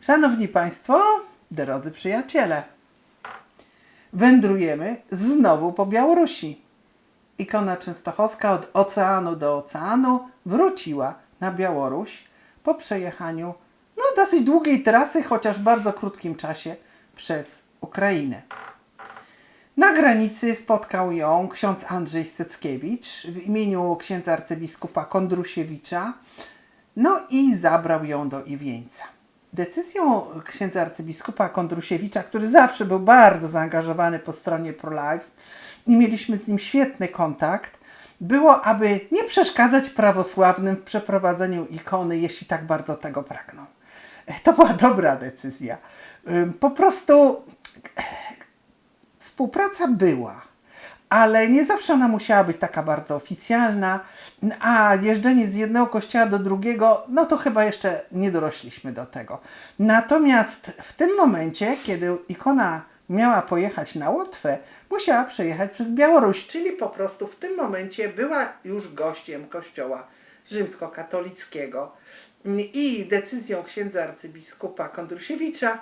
Szanowni Państwo, drodzy przyjaciele, wędrujemy znowu po Białorusi. Ikona częstochowska od oceanu do oceanu wróciła na Białoruś po przejechaniu no, dosyć długiej trasy, chociaż w bardzo krótkim czasie przez Ukrainę. Na granicy spotkał ją ksiądz Andrzej Steckiewicz w imieniu księdza arcybiskupa Kondrusiewicza, no i zabrał ją do Iwieńca. Decyzją księdza arcybiskupa Kondrusiewicza, który zawsze był bardzo zaangażowany po stronie ProLife i mieliśmy z nim świetny kontakt, było, aby nie przeszkadzać prawosławnym w przeprowadzeniu ikony, jeśli tak bardzo tego pragną. To była dobra decyzja. Po prostu współpraca była, ale nie zawsze ona musiała być taka bardzo oficjalna, a jeżdżenie z jednego kościoła do drugiego, no to chyba jeszcze nie dorośliśmy do tego. Natomiast w tym momencie, kiedy ikona miała pojechać na Łotwę, musiała przejechać przez Białoruś, czyli po prostu w tym momencie była już gościem kościoła rzymskokatolickiego. I decyzją księdza arcybiskupa Kondrusiewicza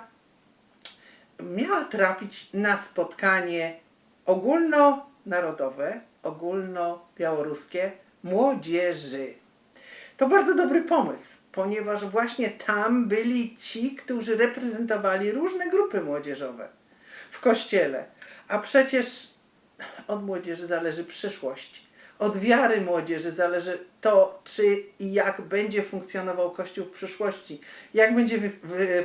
miała trafić na spotkanie ogólnonarodowe, ogólnobiałoruskie młodzieży. To bardzo dobry pomysł, ponieważ właśnie tam byli ci, którzy reprezentowali różne grupy młodzieżowe w kościele. A przecież od młodzieży zależy przyszłość. Od wiary młodzieży zależy to, czy i jak będzie funkcjonował Kościół w przyszłości, jak będzie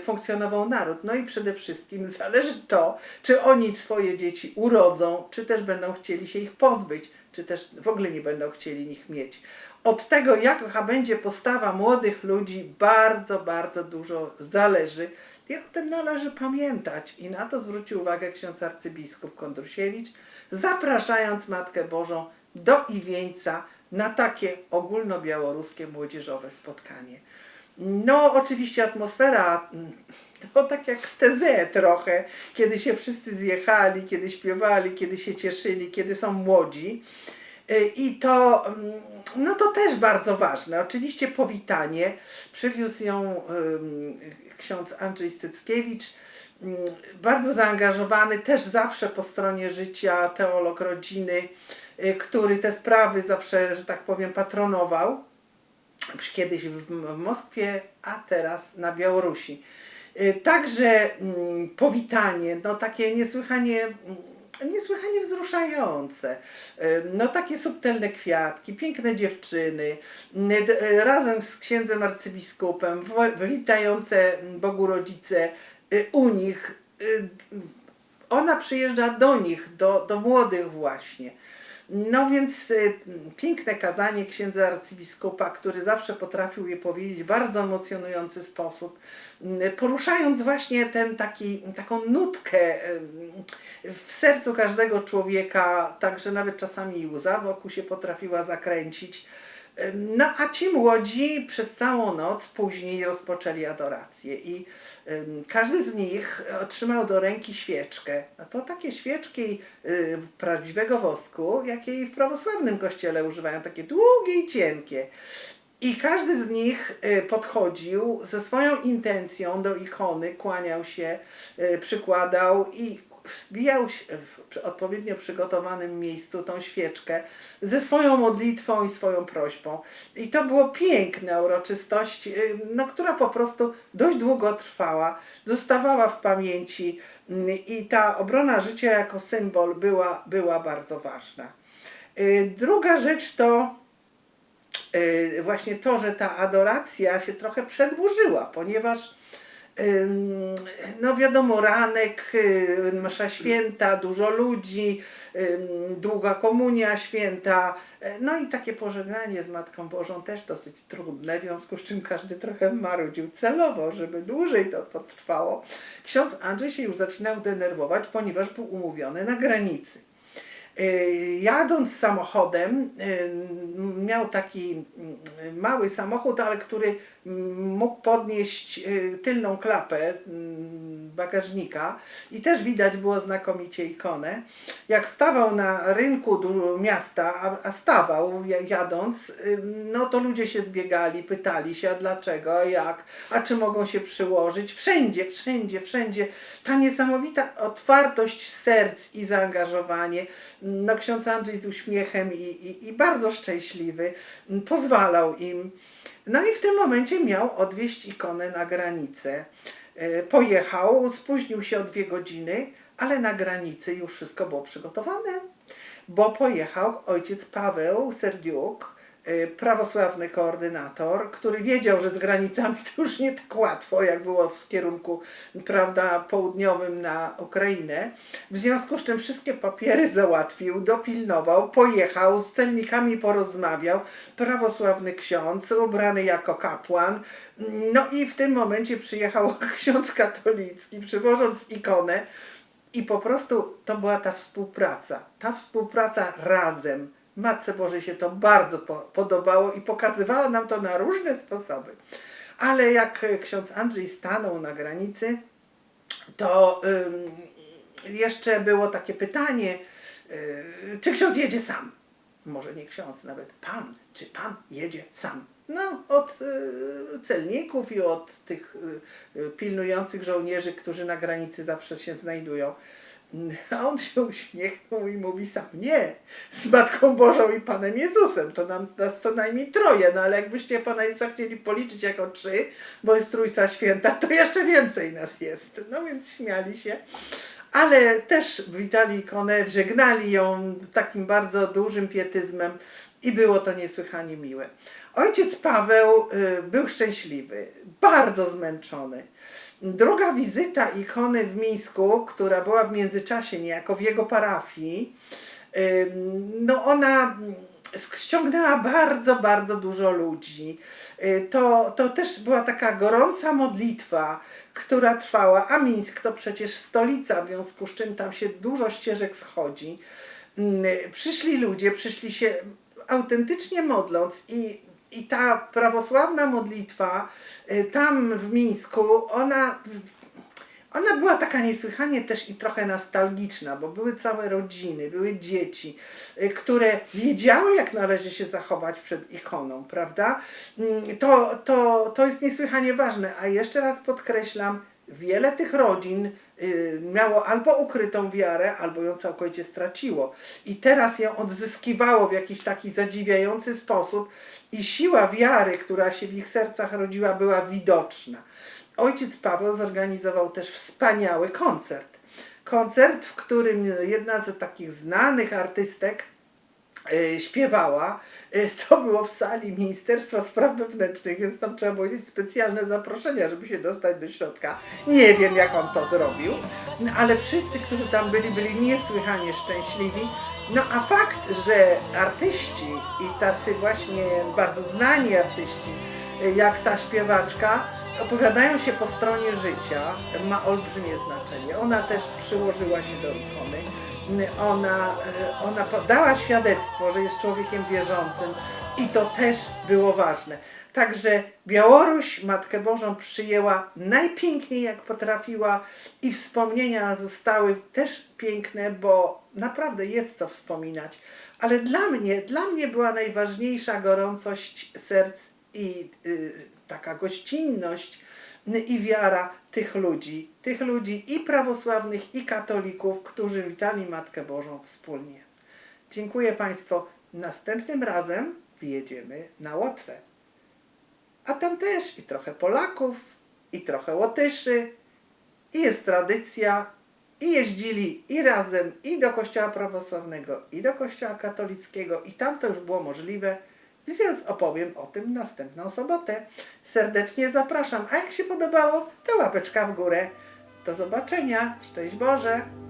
funkcjonował naród. No i przede wszystkim zależy to, czy oni swoje dzieci urodzą, czy też będą chcieli się ich pozbyć, czy też w ogóle nie będą chcieli ich mieć. Od tego, jaka będzie postawa młodych ludzi, bardzo, bardzo dużo zależy. I o tym należy pamiętać. I na to zwrócił uwagę ksiądz arcybiskup Kondrusiewicz, zapraszając Matkę Bożą do Iwieńca na takie ogólnobiałoruskie młodzieżowe spotkanie. No, oczywiście atmosfera mm, to tak jak w TZ trochę, kiedy się wszyscy zjechali, kiedy śpiewali, kiedy się cieszyli, kiedy są młodzi. Y, I to, mm, no to też bardzo ważne. Oczywiście powitanie. Przywiózł ją ksiądz Andrzej Styckiewicz, ym, bardzo zaangażowany, też zawsze po stronie życia, teolog rodziny, który te sprawy zawsze, że tak powiem, patronował. Kiedyś w, Moskwie, a teraz na Białorusi. Y, Także mm, powitanie, no takie niesłychanie, mm, niesłychanie wzruszające. Y, No takie subtelne kwiatki, piękne dziewczyny, y, y, razem z księdzem arcybiskupem, witające Bogu rodzice y, u nich. Y, Ona przyjeżdża do nich, do, do młodych właśnie. No więc y, piękne kazanie księdza arcybiskupa, który zawsze potrafił je powiedzieć w bardzo emocjonujący sposób, y, poruszając właśnie ten taki, taką nutkę y, w sercu każdego człowieka, także nawet czasami łza wokół się potrafiła zakręcić. No a ci młodzi przez całą noc później rozpoczęli adorację i każdy z nich otrzymał do ręki świeczkę. A to takie świeczki y, prawdziwego wosku, jakie i w prawosławnym kościele używają, takie długie i cienkie. I każdy z nich y, podchodził ze swoją intencją do ikony, kłaniał się, y, przykładał i wbijał w odpowiednio przygotowanym miejscu tą świeczkę ze swoją modlitwą i swoją prośbą. I to było piękna uroczystość, y, no, która po prostu dość długo trwała, zostawała w pamięci mm, i ta obrona życia jako symbol była, była bardzo ważna. Y, Druga rzecz to y, właśnie to, że ta adoracja się trochę przedłużyła, ponieważ no wiadomo, ranek, y, msza święta, dużo ludzi, długa komunia święta, y, no i takie pożegnanie z Matką Bożą też dosyć trudne, w związku z czym każdy trochę marudził celowo, żeby dłużej to potrwało. Ksiądz Andrzej się już zaczynał denerwować, ponieważ był umówiony na granicy. Y, Jadąc samochodem, miał taki mały samochód, ale który mógł podnieść y, tylną klapę bagażnika i też widać było znakomicie ikonę. Jak stawał na rynku miasta, a, stawał ja- jadąc, y, no to ludzie się zbiegali, pytali się, a dlaczego, jak, a czy mogą się przyłożyć. Wszędzie, wszędzie, wszędzie ta niesamowita otwartość serc i zaangażowanie. No ksiądz Andrzej z uśmiechem i, i, i bardzo szczęśliwy pozwalał im. No i w tym momencie miał odwieźć ikonę na granicę. E, Pojechał, spóźnił się o dwie godziny, ale na granicy już wszystko było przygotowane, bo pojechał ojciec Paweł Serdiuk, prawosławny koordynator, który wiedział, że z granicami to już nie tak łatwo, jak było w kierunku prawda, południowym na Ukrainę. W związku z czym wszystkie papiery załatwił, dopilnował, pojechał, z celnikami porozmawiał, prawosławny ksiądz, ubrany jako kapłan. No i w tym momencie przyjechał ksiądz katolicki, przywożąc ikonę i po prostu to była ta współpraca. Ta współpraca razem. Matce Bożej się to bardzo po podobało i pokazywała nam to na różne sposoby. Ale jak e, ksiądz Andrzej stanął na granicy, to ym, jeszcze było takie pytanie, y, czy ksiądz jedzie sam? Może nie ksiądz, nawet pan. Czy pan jedzie sam? No, od y, celników i od tych y, pilnujących żołnierzy, którzy na granicy zawsze się znajdują. A on się uśmiechnął i mówi sam, nie, z Matką Bożą i Panem Jezusem, to nam, nas co najmniej troje, no ale jakbyście Pana Jezusa chcieli policzyć jako trzy, bo jest Trójca Święta, to jeszcze więcej nas jest. No więc śmiali się. Ale też witali ikonę, żegnali ją takim bardzo dużym pietyzmem i było to niesłychanie miłe. Ojciec Paweł y, był szczęśliwy, bardzo zmęczony. Druga wizyta ikony w Mińsku, która była w międzyczasie niejako w jego parafii, ym, no ona mm, ściągnęła bardzo, bardzo dużo ludzi. Y, To, to też była taka gorąca modlitwa, która trwała, a Mińsk to przecież stolica, w związku z czym tam się dużo ścieżek schodzi. Mm, Przyszli ludzie, przyszli się autentycznie modląc i, i ta prawosławna modlitwa y, tam w Mińsku, ona, ona była taka niesłychanie też i trochę nostalgiczna, bo były całe rodziny, były dzieci, y, które wiedziały, jak należy się zachować przed ikoną, prawda? Mm, To, to, to jest niesłychanie ważne, a jeszcze raz podkreślam, wiele tych rodzin y, miało albo ukrytą wiarę, albo ją całkowicie straciło. I teraz ją odzyskiwało w jakiś taki zadziwiający sposób i siła wiary, która się w ich sercach rodziła, była widoczna. Ojciec Paweł zorganizował też wspaniały koncert. Koncert, w którym jedna z takich znanych artystek śpiewała. E, To było w sali Ministerstwa Spraw Wewnętrznych, więc tam trzeba było mieć specjalne zaproszenia, żeby się dostać do środka. Nie wiem, jak on to zrobił, no, ale wszyscy, którzy tam byli, byli niesłychanie szczęśliwi. No a fakt, że artyści i tacy właśnie bardzo znani artyści, e, jak ta śpiewaczka, opowiadają się po stronie życia, ma olbrzymie znaczenie. Ona też przyłożyła się do ikony ona, e, ona dała świadectwo, że jest człowiekiem wierzącym i to też było ważne. Także Białoruś Matkę Bożą przyjęła najpiękniej jak potrafiła i wspomnienia zostały też piękne, bo naprawdę jest co wspominać. Ale dla mnie, dla mnie była najważniejsza gorącość serc i y, taka gościnność i wiara tych ludzi, tych ludzi i prawosławnych, i katolików, którzy witali Matkę Bożą wspólnie. Dziękuję Państwu. Następnym razem wyjedziemy na Łotwę. A tam też i trochę Polaków, i trochę Łotyszy, i jest tradycja, i jeździli i razem, i do kościoła prawosławnego, i do kościoła katolickiego, i tam to już było możliwe, więc opowiem o tym następną sobotę. Serdecznie zapraszam, a jak się podobało, to łapeczka w górę. Do zobaczenia, szczęść Boże!